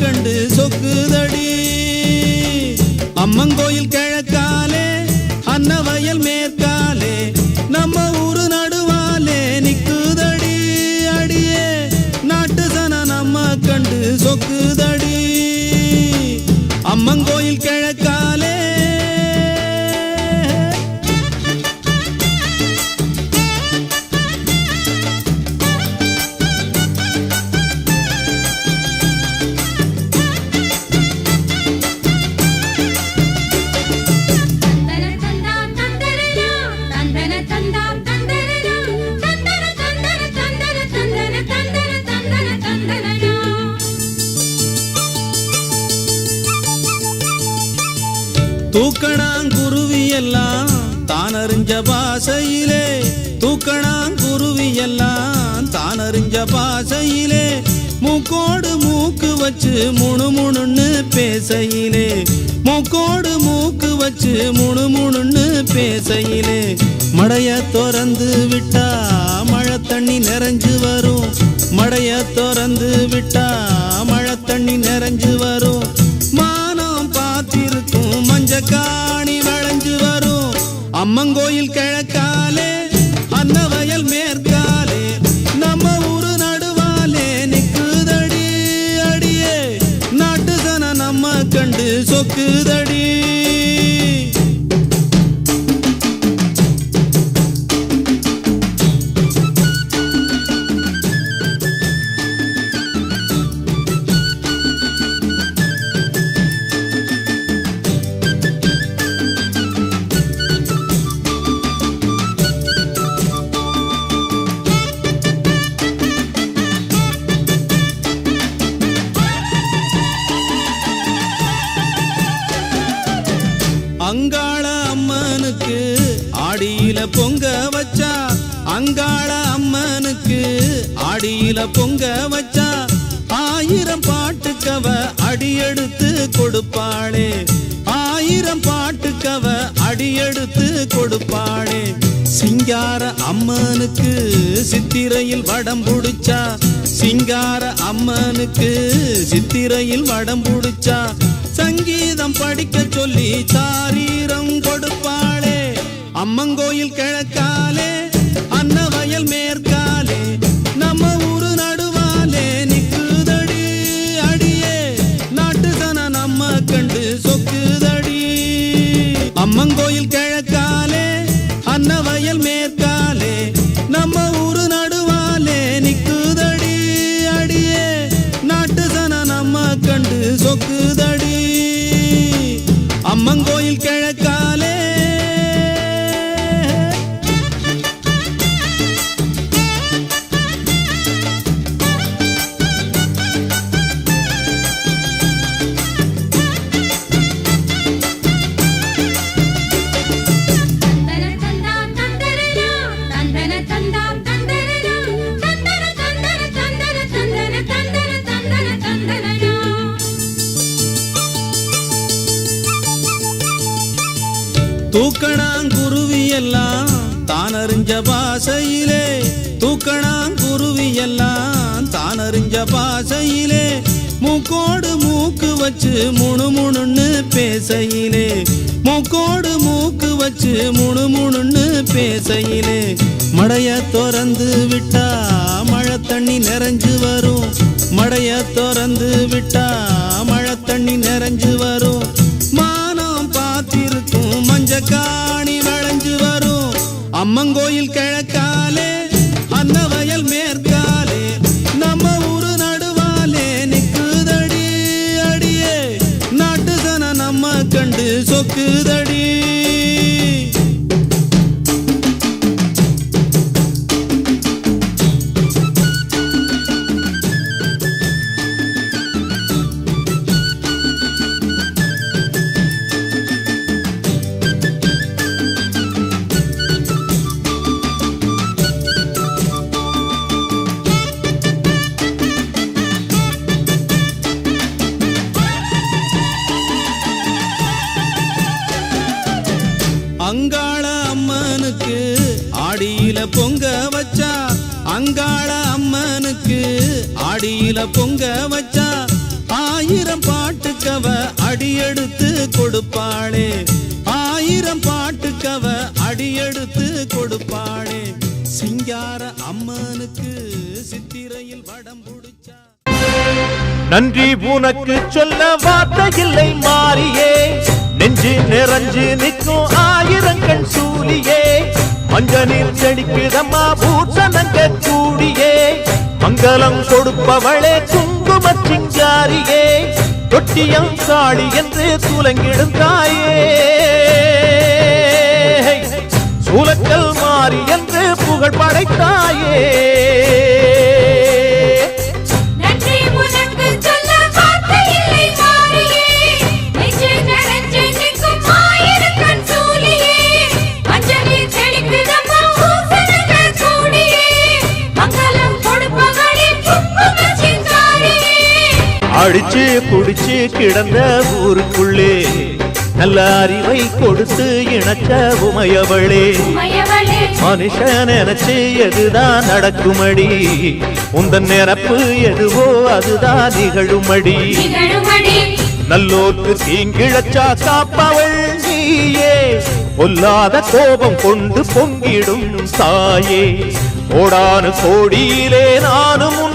கண்டு சொக்குதடி. அம்மங்கோயில் கிழக்காலே அன்னவயல் மேற்காலே நம்ம ஊரு நடுவாலே நிக்குதடி அடியே. நாட்டு சன நம்ம கண்டு சொக்குதடி. தூக்கணாங்குருவி எல்லாம் தான் அறிஞ்ச பாசையிலே தூக்கணாங்குருவி எல்லாம் தான் அறிஞ்ச பாசையிலே மூக்கோடு மூக்கு வச்சு முணு முணுன்னு பேசையிலே மூக்கோடு மூக்கு வச்சு முணு முணுன்னு பேசையிலே மடைய திறந்து விட்டா மழை தண்ணி நிறைஞ்சு வரும் மடைய திறந்து விட்டா மழை தண்ணி நிறைஞ்சு வரும். பார்த்திருக்கும் வளைஞ்சு வரும். அம்மங்கோயில் கிழக்காலே அன்னவயல் மேற்காலே நம்ம ஊரு நடுவாலே நிக்குதடி அடியே. நாட்டு சன நம்ம கண்டு சொக்குதடி. அங்காள அம்மனுக்கு ஆடியில பொங்க வச்சா ஆயிரம் பாட்டுக்கவ அடியெடுத்து கொடுப்பாளே. ஆயிரம் பாட்டுக்கவ அடியெடுத்து கொடுப்பாளே. சிங்கார அம்மனுக்கு சித்திரையில் வடம் புடிச்சா சிங்கார அம்மனுக்கு சித்திரையில் வடம் புடிச்சா சங்கீதம் படிக்க சொல்லி சாரீரம் கொடுப்பாளே. அம்மங்கோயில் கிழக்காலே அன்னவயல் மேற்காலே நம்ம ஊரு நடுவாலே நிக்குதடி. அடியே நாட்டு சன நம்ம கண்டு சொக்குதடி. அம்மங்கோயில் கிழக்காலே அன்னவயல் மேற்காலே நம்ம ஊரு நடுவாலே நிக்குதடி. அடியே நாட்டு சன நம்ம கண்டு சொக்குதடி. தூக்கணாங்குருவி எல்லாம் தான் அறிஞ்ச பாசையிலே தூக்கணாங்குருவி எல்லாம் தான் அறிஞ்ச பாசையிலே மூக்கோடு மூக்கு வச்சு முணு முணுன்னு பேசையிலே மூக்கோடு மூக்கு வச்சு முணு முணுன்னு பேசையிலே மடைய திறந்து விட்டா மழை தண்ணி நிறைஞ்சு வரும். மடைய திறந்து விட்டா மழை தண்ணி நிறைஞ்சு வரும். அம்மங்கோயில் கிழக்காலே அன்னவயல் மேற்காலே நம்ம ஊரு நடுவாலே நிக்குதடி அடியே. நாட்டு சன நம்ம கண்டு சொக்குதடி. அங்காள அம்மனுக்கு ஆடியில பொங்க வச்சா அங்காள அம்மனுக்கு ஆடியில பொங்க வச்சா ஆயிரம் பாட்டுக்கவ அடியெடுத்து கொடுப்பாளே. ஆயிரம் பாட்டுக்கவ அடியெடுத்து கொடுப்பாளே. சிங்கார அம்மனுக்கு சித்திரையில் வடம் புடிச்சா. நன்றி உனக்கு சொல்ல வார்த்தை இல்லை மாறியே. நெஞ்சு நிறைஞ்சு நிற்கும் ஆயிரங்கள் சூரியே மஞ்சனில் செடிக்குதம்மா பூசணங்க கூடியே. மங்களம் கொடுப்பவளே குங்கும சிங்காரியே. தொட்டியம் சாடி என்று சூலங்கிடும் தாயே. சூலக்கல் மாறி என்று அடிச்சு குடிச்சு கிடந்த ஊருக்குள்ளே நல்ல அறிவை கொடுத்து இணைச்ச உமையவளே. மனுஷன் நினைச்சு எதுதான் நடக்குமடி? உந்தன் நிரப்பு எதுவோ அதுதான் நிகழுமடி. நல்லோர்க்கு தீங்கிழச்சா காப்பவள் நீயே. பொல்லாத கோபம் கொண்டு பொங்கிடும் தாயே. கோடானு கோடியிலே நானும்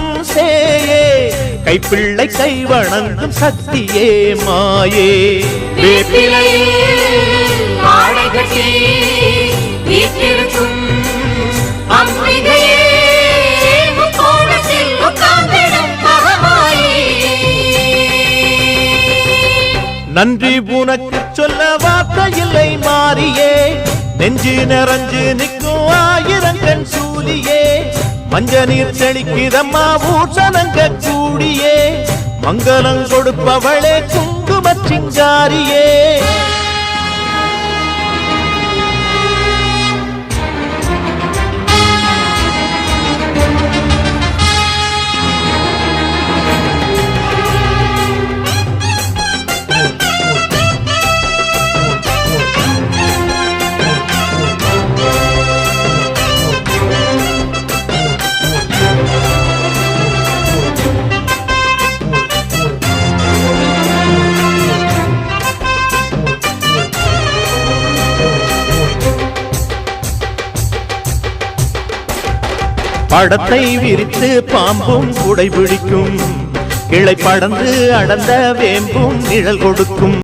கைப்பிள்ளை கை வணங்கும் சக்தியே மாயே. நன்றி உனக்கு சொல்ல வார்த்தை இல்லை மாறியே. நெஞ்சு நிறைஞ்சு நிற்கும் ஆயிரங்கண் சூலியே மஞ்ச நீர் செழிக்குதம்மா பூசணங்க கூடியே. மங்களம் கொடுப்பவளே குங்கும படத்தை விரித்து பாம்பும் குடை பிடிக்கும் கிளை படந்து அடந்த வேம்பும் நிழல் கொடுக்கும்.